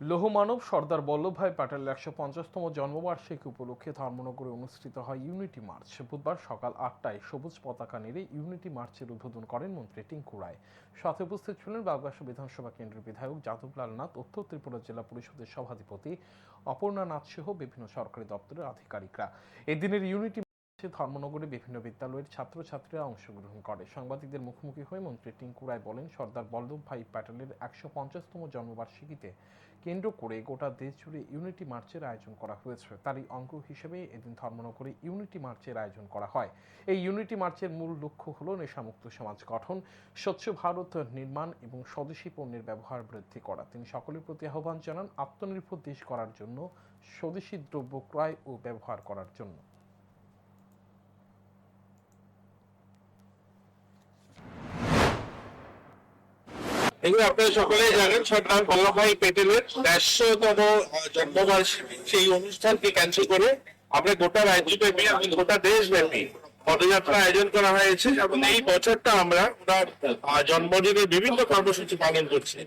লৌহমানব সর্দার বল্লভভাই প্যাটেলের একশো পঞ্চাশতম জন্মবার্ষিকী উপলক্ষে ধর্মনগরে অনুষ্ঠিত হয় ইউনিটি মার্চ। বুধবার সকাল আটটায় সবুজ পতাকা নেড়ে ইউনিটি মার্চের উদ্বোধন করেন মন্ত্রী টিঙ্কু রায় সাথে উপস্থিত ছিলেন বাগবাসা বিধানসভা কেন্দ্রের বিধায়ক যাদবলাল নাথ, উত্তর ত্রিপুরা জেলা পরিষদের সভাধিপতি অপর্ণা নাথ সহ বিভিন্ন সরকারি দপ্তরের আধিকারিকরা। এদিনের ইউনিটি মার্চে ধর্মনগরে বিভিন্ন বিদ্যালয়ের ছাত্রছাত্রীরা অংশগ্রহণ করে। সাংবাদিকদের মুখোমুখি হয়ে মন্ত্রী টিঙ্কু রায় বলেন, সর্দার বল্লভভাই প্যাটেলের একশো পঞ্চাশতম জন্মবার্ষিকীতে কেন্দ্র করে গোটা দেশ জুড়ে ইউনিটি মার্চের আয়োজন করা হয়েছে। তারই অঙ্গ হিসেবে এদিন ধর্মনগরে ইউনিটি মার্চের আয়োজন করা হয়। এই ইউনিটি মার্চের মূল লক্ষ্য হল নেশামুক্ত সমাজ গঠন, স্বচ্ছ ভারত নির্মাণ এবং স্বদেশী পণ্যের ব্যবহার বৃদ্ধি করা। তিনি সকলের প্রতি আহ্বান জানান, আত্মনির্ভর দেশ করার জন্য, স্বদেশী দ্রব্য ক্রয় ও ব্যবহার করার জন্য। এগুলো আপনারা সকলেই জানেন সর্দার বল্লভভাই পেটেলের দেড়শোতম জন্মবার্ষিকী। সেই অনুষ্ঠানকে ক্যান্সেল করে আমরা গোটা রাজ্যব্যাপী এবং গোটা দেশব্যাপী পদযাত্রা আয়োজন করা হয়েছে। এবং এই বছরটা আমরা ওনার জন্মদিনের বিভিন্ন কর্মসূচি পালন করছি।